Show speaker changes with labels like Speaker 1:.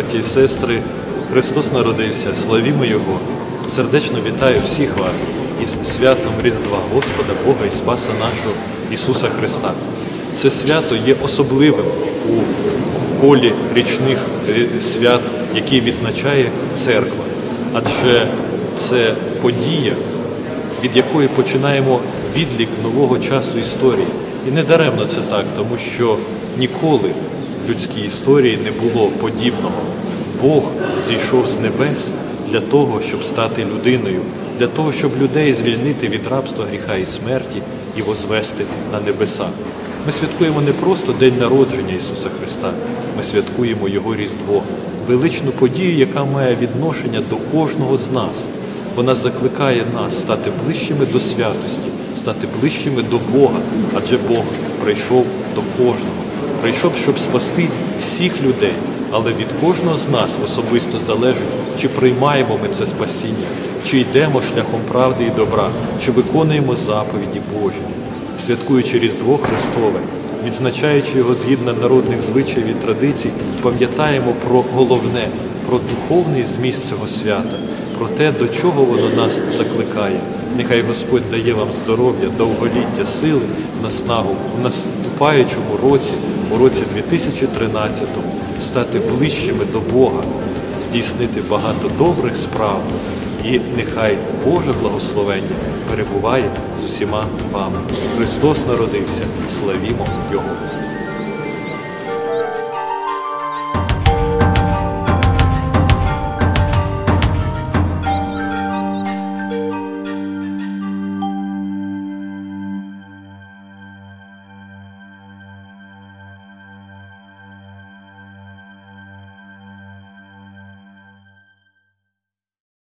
Speaker 1: і сестри, Христос народився, славімо Його. Сердечно вітаю всіх вас із святом Різдва Господа, Бога і Спаса нашого Ісуса Христа. Це свято є особливим у колі річних е, свят, які відзначає церква. Адже це подія, від якої починаємо відлік нового часу історії. І не даремно це так, тому що ніколи людській історії не було подібного. Бог зійшов з небес для того, щоб стати людиною, для того, щоб людей звільнити від рабства, гріха і смерті і возвести на небеса. Ми святкуємо не просто День народження Ісуса Христа, ми святкуємо Його Різдво, величну подію, яка має відношення до кожного з нас. Вона закликає нас стати ближчими до святості, стати ближчими до Бога, адже Бог прийшов до кожного, прийшов, щоб спасти всіх людей. Але від кожного з нас особисто залежить, чи приймаємо ми це спасіння, чи йдемо шляхом правди і добра, чи виконуємо заповіді Божі. Святкуючи Різдво Христове, відзначаючи його згідно народних звичаїв і традицій, пам'ятаємо про головне, про духовний зміст цього свята, про те, до чого воно нас закликає. Нехай Господь дає вам здоров'я, довголіття, сили, наснагу у наступаючому році, у році 2013, стати ближчими до Бога, здійснити багато добрих справ. І нехай Боже благословення перебуває з усіма вами. Христос народився, славімо Його!